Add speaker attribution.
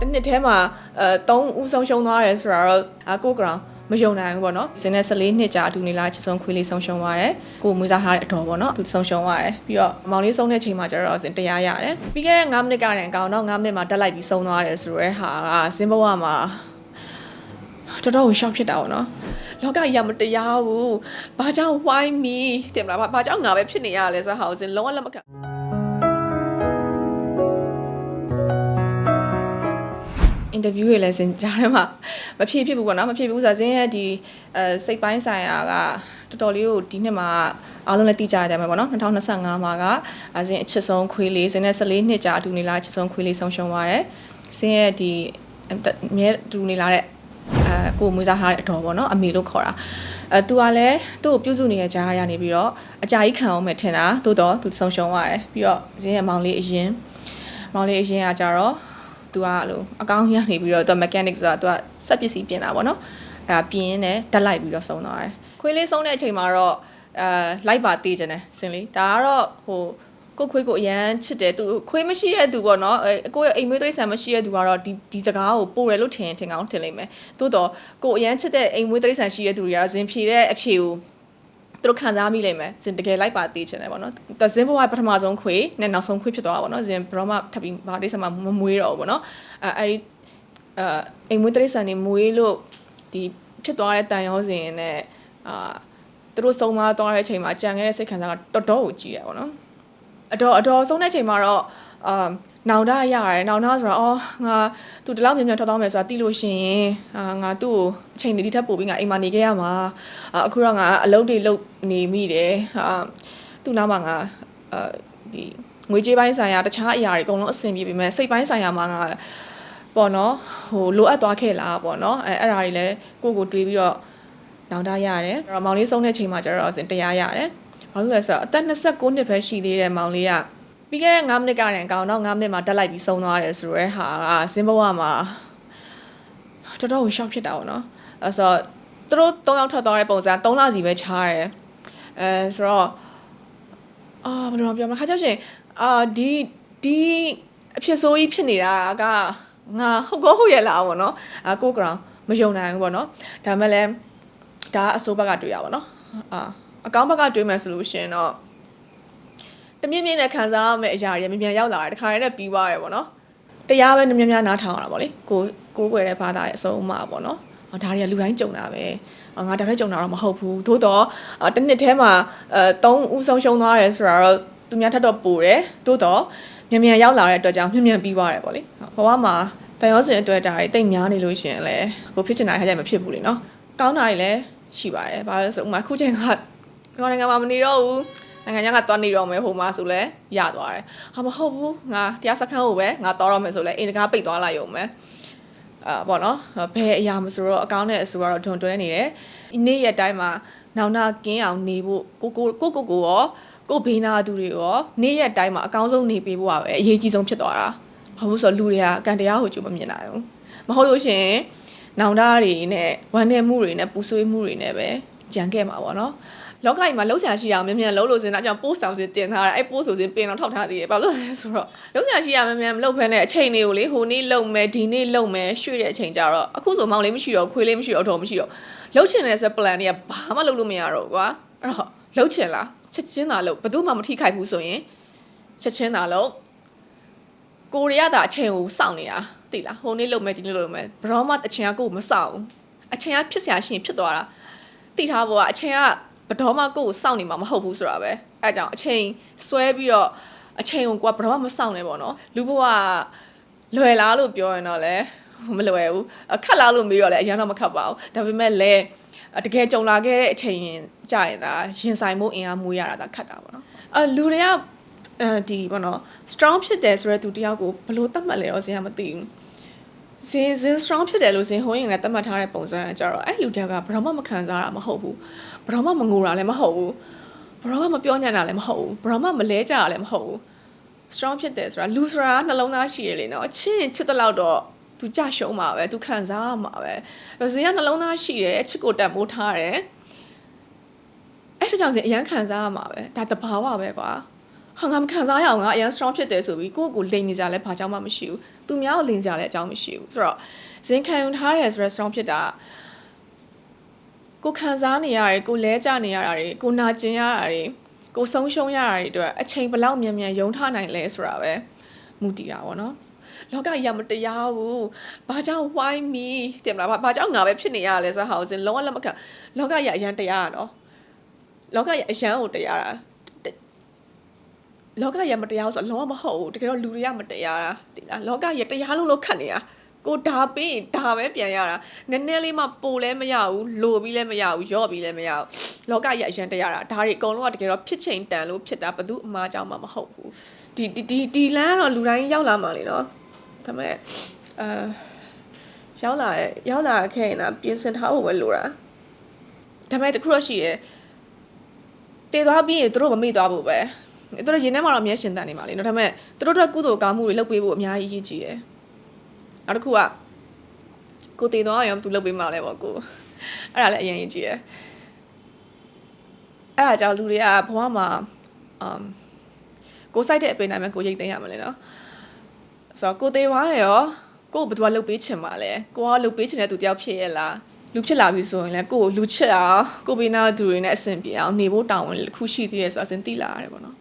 Speaker 1: တစ်နှစ်ထဲမှာအဲ3ဦးဆုံးရှုံးသွားတယ်ဆိုတာတော့အကို ground မယုံနိုင်ဘူးပေါ့နော်။ဇင်းနဲ့14နှစ်ကြာအတူနေလာချစ်ဆုံးခွေးလေးဆုံးရှုံးသွားတယ်။ကိုမွေးစားထားတဲ့အတော်ပေါ့နော်။သူဆုံးရှုံးသွားတယ်။ပြီးတော့မောင်လေးဆုံးတဲ့ချိန်မှာကျတော့ဇင်းတရားရတယ်။ပြီးခဲ့တဲ့9မိနစ်ကတည်းကအကောင်တော့9မိနစ်မှာတက်လိုက်ပြီးဆုံးသွားတယ်ဆိုရဲဟာကဇင်းဘဝမှာတော်တော်ကိုရှောက်ဖြစ်တာပေါ့နော်။လောကကြီးကမတရားဘူး။ဘာကြောင့် why me တင်မလား။ဘာကြောင့်ငါပဲဖြစ်နေရလဲဆိုတော့ဟာကိုဇင်းလုံးဝလက်မခံ င်တာဗျူးတွေလည်းစင်ကြားထဲမှာမဖြစ်ဖြစ်ဘူးပေါ့နော်မဖြစ်ဘူးဆိုတော့ဇင်းရဲ့ဒီအဲစိတ်ပိုင်းဆိုင်ရာကတော်တော်လေးကိုဒီနှစ်မှာအားလုံးလည်းသိကြရတယ်မှာပေါ့နော်2025မှာကဇင်းအချစ်ဆုံးခွေးလေးဇင်းနဲ့14နှစ်ကြာအတူနေလာအချစ်ဆုံးခွေးလေးဆုံးရှုံးသွားတယ်ဇင်းရဲ့ဒီအမြဲတူနေလာတဲ့အဲကိုမွေးစားထားတဲ့အတော်ပေါ့နော်အမေလို့ခေါ်တာအဲသူကလည်းသူ့ကိုပြုစုနေတဲ့ကြားရနေပြီးတော့အကြာကြီးခံအောင်မယ်ထင်တာသို့တော့သူဆုံးရှုံးသွားတယ်ပြီးတော့ဇင်းရဲ့မောင်လေးအရင်မောင်လေးအရင်ကကြတော့ သူကအဲ့လိုအကောင်းကြီးနေပြီးတော့သူ mechanic ဆိုတာသူကစက်ပစ္စည်းပြင်တာပေါ့နော်အဲ့ဒါပြင်နေတက်လိုက်ပြီးတော့ဆုံးသွားတယ်ခွေးလေးဆုံးတဲ့အချိန်မှာတော့အဲလိုက်ပါသေးတယ်စင်လေးဒါကတော့ဟိုကိုခွေးကိုအရန်ချစ်တယ်သူခွေးမရှိတဲ့သူပေါ့နော်အဲကိုရဲ့အိမ်မွေးတိရစ္ဆာန်မရှိတဲ့သူကတော့ဒီဒီစကားကိုပို့တယ်လို့ထင်ထင်ကောင်းထင်လိမ့်မယ်သို့တော့ကိုအရန်ချစ်တဲ့အိမ်မွေးတိရစ္ဆာန်ရှိတဲ့သူတွေကတော့ဇင်ဖြေတဲ့အဖြေကို သူတို့ခံစားမိလိမ့်မယ်ဇင်တကယ်လိုက်ပါသေးချင်တယ်ပေါ့နော်တဇင်ဘဝပထမဆုံးခွေနဲ့နောက်ဆုံးခွေဖြစ်သွားတာပေါ့နော်ဇင်ဘရောမထပ်ပြီးဘာလေးစမှမမွေးတော့ဘူးပေါ့နော်အဲအဲဒီအဲအိမ်မွေးတိရစ္ဆာန်တွေမွေးလို့ဒီဖြစ်သွားတဲ့တန်ရောစဉ်နဲ့အာသူတို့ဆုံးမသွားတဲ့အချိန်မှာကြံခဲ့တဲ့စိတ်ခံစားကတော်တော်ကိုကြီးရပါတော့အတော်အတော်ဆုံးတဲ့အချိန်မှာတော့အာ နောင်တရရတယ်နောင်တဆိုတော့အော်ငါသူဒီလောက်မြန်မြန်ထွက်သွားမယ်ဆိုတာသိလို့ရှိရင်အာငါသူ့ကိုအချိန်ဒီထက်ပိုပြီးငါအိမ်မှာနေခဲ့ရမှာအာအခုတော့ငါအလုပ်တွေလုပ်နေမိတယ်အာသူ့နောက်မှာငါအာဒီငွေကြေးပိုင်းဆိုင်ရာတခြားအရာတွေအကုန်လုံးအဆင်ပြေပြီမဲ့စိတ်ပိုင်းဆိုင်ရာမှာငါပေါ့နော်ဟိုလိုအပ်သွားခဲ့လားပေါ့နော်အဲအဲ့ဒါတွေလည်းကိုယ့်ကိုတွေးပြီးတော့နောင်တရတယ်အဲ့တော့မောင်လေးဆုံးတဲ့ချိန်မှာကျတော့စင်တရားရတယ်ဘာလို့လဲဆိုတော့အသက်29နှစ်ပဲရှိသေးတဲ့မောင်လေးက ပြီးခဲ့တဲ့9မိနစ်ကတည်းကအကောင်တော့9မိနစ်မှာတက်လိုက်ပြီးဆုံးသွားတယ်ဆိုရဲဟာကဇင်းဘဝမှာတော်တော်ကိုရှောက်ဖြစ်တာပေါ့နော်အဲဆိုတော့သူတို့၃ယောက်ထွက်သွားတဲ့ပုံစံ၃လစီပဲချားတယ်အဲဆိုတော့အာဘယ်လိုပြောမလဲခါကျရှင်အာဒီဒီအဖြစ်ဆိုးကြီးဖြစ်နေတာကငါဟုတ်ကောဟုတ်ရဲ့လားပေါ့နော်အာကို ground မယုံနိုင်ဘူးပေါ့နော်ဒါမဲ့လည်းဒါအစိုးဘက်ကတွေ့ရပါတော့အာအကောင့်ဘက်ကတွေးမယ်ဆိုလို့ရှင်တော့ တမြင့်မြင့်နဲ့ခံစားရမယ့်အရာတွေမြန်မြန်ရောက်လာတယ်တခါတည်းနဲ့ပြီးသွားတယ်ပေါ့နော်တရားပဲမြန်မြန်နားထောင်ရတာပေါ့လေကိုကိုယ်ွယ်တဲ့ဘာသာရဲ့အဆုံးအမပေါ့နော်ဒါတွေကလူတိုင်းကြုံတာပဲငါဒါလည်းကြုံတာတော့မဟုတ်ဘူးသို့တော့တစ်နှစ်ထဲမှာအဲ3ဦးဆုံးရှုံးသွားတယ်ဆိုတာတော့သူများထက်တော့ပိုတယ်သို့တော့မြန်မြန်ရောက်လာတဲ့အတွက်ကြောင့်မြန်မြန်ပြီးသွားတယ်ပေါ့လေဘဝမှာတန်ရောစင်အတွက်ဒါတွေတိတ်များနေလို့ရှင်လဲကိုဖြစ်ချင်တာခါကျမဖြစ်ဘူးလေနော်ကောင်းတာတွေလည်းရှိပါတယ်ဘာလို့ဆိုဥမာခုချိန်ကကျွန်တော်နိုင်ငံမှာမနေတော့ဘူး နိုင်ငံခြားကသွားနေတော့မယ်ဟိုမှာဆိုလဲရသွားတယ်ဟာမဟုတ်ဘူးငါတရားစခန်းကိုပဲငါတော်တော့မယ်ဆိုလဲအိမ်တကားပိတ်သွားလိုက်ရုံပဲအာပေါ့နော်ဘယ်အရာမဆိုတော့အကောင့်နဲ့အဆိုကတော့ဒွန်တွဲနေတယ်နေ့ရက်တိုင်းမှာနောင်နာကင်းအောင်နေဖို့ကိုကိုကိုကိုကိုရောကိုဘေးနာသူတွေရောနေ့ရက်တိုင်းမှာအကောင်းဆုံးနေပေးဖို့ပါပဲအရေးကြီးဆုံးဖြစ်သွားတာဘာလို့ဆိုတော့လူတွေကအကံတရားကိုကြိုမမြင်နိုင်ဘူးမဟုတ်လို့ရှင်နောင်တတွေနဲ့ဝမ်းနေမှုတွေနဲ့ပူဆွေးမှုတွေနဲ့ပဲကြံခဲ့မှာပေါ့နော် လောကကြီးမှာလှုပ်ရှားရှိအောင်မြန်မြန်လှုပ်လို့စင်တာကြောင့်ပို့ဆောင်စင်တင်ထားတာအဲ့ပို့ဆိုစင်ပင်တော့ထောက်ထားသေးတယ်ဘာလို့လဲဆိုတော့လှုပ်ရှားရှိရမြန်မြန်မလှုပ်ဖဲနဲ့အချိန်တွေကိုလေဟိုနေ့လှုပ်မယ်ဒီနေ့လှုပ်မယ်ရွှေ့တဲ့အချိန်ကြတော့အခုဆိုမောင်လေးမရှိတော့ခွေးလေးမရှိတော့တော့မရှိတော့လှုပ်ချင်တဲ့ဆို plan တွေကဘာမှလှုပ်လို့မရတော့ဘူးကွာအဲ့တော့လှုပ်ချင်လားချက်ချင်းသာလှုပ်ဘယ်သူမှမထိခိုက်ဘူးဆိုရင်ချက်ချင်းသာလှုပ်ကိုရီးယားသာအချိန်ကိုစောင့်နေတာသိလားဟိုနေ့လှုပ်မယ်ဒီနေ့လှုပ်မယ်ဘရောမအချိန်ကကိုယ်မစောင့်ဘူးအချိန်ကဖြစ်စရာရှိရင်ဖြစ်သွားတာသိထားဖို့ကအချိန်က ဘတော်မှကိုယ့်ကိုစောင့်နေမှာမဟုတ်ဘူးဆိုတာပဲအဲကြောင့်အချိန်ဆွဲပြီးတော့အချိန်ကိုကိုကဘတော်မှမစောင့်နဲ့ပေါ့နော်လူဘဝလွယ်လားလို့ပြောရင်တော့လေမလွယ်ဘူးအခက်လားလို့မေးတော့လေအရင်တော့မခက်ပါဘူးဒါပေမဲ့လည်းတကယ်ကြုံလာခဲ့တဲ့အချိန်ကြာရင်ဒါရင်ဆိုင်မှုအင်အားမွေးရတာဒါခက်တာပေါ့နော်အလူတွေကအဲဒီပေါ့နော် strong ဖြစ်တယ်ဆိုတဲ့သူတယောက်ကိုဘလို့သတ်မှတ်လဲတော့ဇင်ကမသိဘူး ဇင်ဇင် strong ဖြစ်တယ်လို့ဇင်ဟိုးရင်လည်းသတ်မှတ်ထားတဲ့ပုံစံကကြတော့အဲ့လူတယောက်ကဘယ်တော့မှမခံစားတာမဟုတ်ဘူးဘယ်တော့မှမငိုတာလည်းမဟုတ်ဘူးဘယ်တော့မှမပြောညံ့တာလည်းမဟုတ်ဘူးဘယ်တော့မှမလဲကြတာလည်းမဟုတ်ဘူး strong ဖြစ်တယ်ဆိုတာလူဆိုတာနှလုံးသားရှိရလေနော်အချင်းချစ်တဲ့လောက်တော့သူကြရှုံးမှာပဲသူခံစားရမှာပဲဇင်ကနှလုံးသားရှိတယ်အချစ်ကိုတတ်မိုးထားတယ်အဲ့ဒါကြောင့်ဇင်အရန်ခံစားရမှာပဲဒါတဘာဝပဲကွာဟဟာငါမခံစားရအောင်ငါအရင် strong ဖြစ်တယ်ဆိုပြီးကိုယ့်ကိုယ်လိန်နေကြလဲဘာကြောင့်မှမရှိဘူး သူများကိုလိန်ကြလဲအကြောင်းမရှိဘူးဆိုတော့ဇင်ခံယူထားတဲ့ restaurant ဖြစ်တာကိုခံစားနေရတယ်ကိုလဲကြနေရတာတွေကိုနာကျင်ရတာတွေကိုဆုံးရှုံးရတာတွေအတွက်အချိန်ဘယ်လောက်မြန်မြန်ယုံထနိုင်လဲဆိုတာပဲမူတည်တာပေါ့နော်လောကကြီးကမတရားဘူး။ဘာကြောင့် why me တင်မလား။ဘာဘာကြောင့်ငါပဲဖြစ်နေရလဲဆိုတော့ဟာကိုစင်လုံးဝလက်မခံ။လောကကြီးကအရန်တရားရနော်။လောကကြီးအရန်ကိုတရားတာ။ လောကကြီးကမတရားဘူးဆိုတော့လုံးဝမဟုတ်ဘူး။တကယ်တော့လူတွေကမတရားတာ။ဒီလားလောကကြီးကတရားလုံးလုံးခတ်နေတာ။ကိုဒါပေးရင်ဒါပဲပြန်ရတာနည်းနည်းလေးမှပိုလဲမရဘူးလိုပြီးလဲမရဘူးရော့ပြီးလဲမရဘူးလောကကြီးအရင်တရားတာဒါတွေအကုန်လုံးကတကယ်တော့ဖြစ်ချိန်တန်လို့ဖြစ်တာဘသူအမားကြောင့်မှမဟုတ်ဘူးဒီဒီဒီဒီလမ်းကတော့လူတိုင်းရောက်လာမှာလေနော်ဒါပေမဲ့အာရောက်လာရဲ့ရောက်လာခဲ့ရင်တော့ပြင်ဆင်ထားဖို့ပဲလိုတာဒါပေမဲ့တခုတော့ရှိတယ်တည်သွားပြီးရင်သူတို့မမေ့သွားဘူးပဲ သူတို့ရင်ထဲမှာတော့မျက်ရှင်တန်နေမှာလေနော်ဒါပေမဲ့သူတို့တို့ကုသိုလ်ကောင်းမှုတွေလုပ်ပေးဖို့အများကြီးရည်ကြီးတယ်နောက်တစ်ခုကကိုတည်သွားအောင်သူလုပ်ပေးမှာလဲပေါ့ကိုအဲ့ဒါလည်းအရင်ရည်ကြီးတယ်အဲ့ဒါကြောင့်လူတွေကဘဝမှာအမ်ကိုစိုက်တဲ့အပင်တိုင်းမှာကိုရိတ်သိမ်းရမှာလေနော်ဆိုတော့ကိုသေးသွားရောကိုဘယ်သူကလှုပ်ပေးချင်ပါလဲကိုကလှုပ်ပေးချင်တဲ့သူတယောက်ဖြစ်ရဲ့လားလူဖြစ်လာပြီဆိုရင်လည်းကိုကိုလူချစ်အောင်ကိုဘေးနာသူတွေနဲ့အဆင်ပြေအောင်နေဖို့တောင်းဝင်တစ်ခုရှိသေးရဲ့ဆိုတော့အစဉ်သိလာရတယ်ပေါ့နော်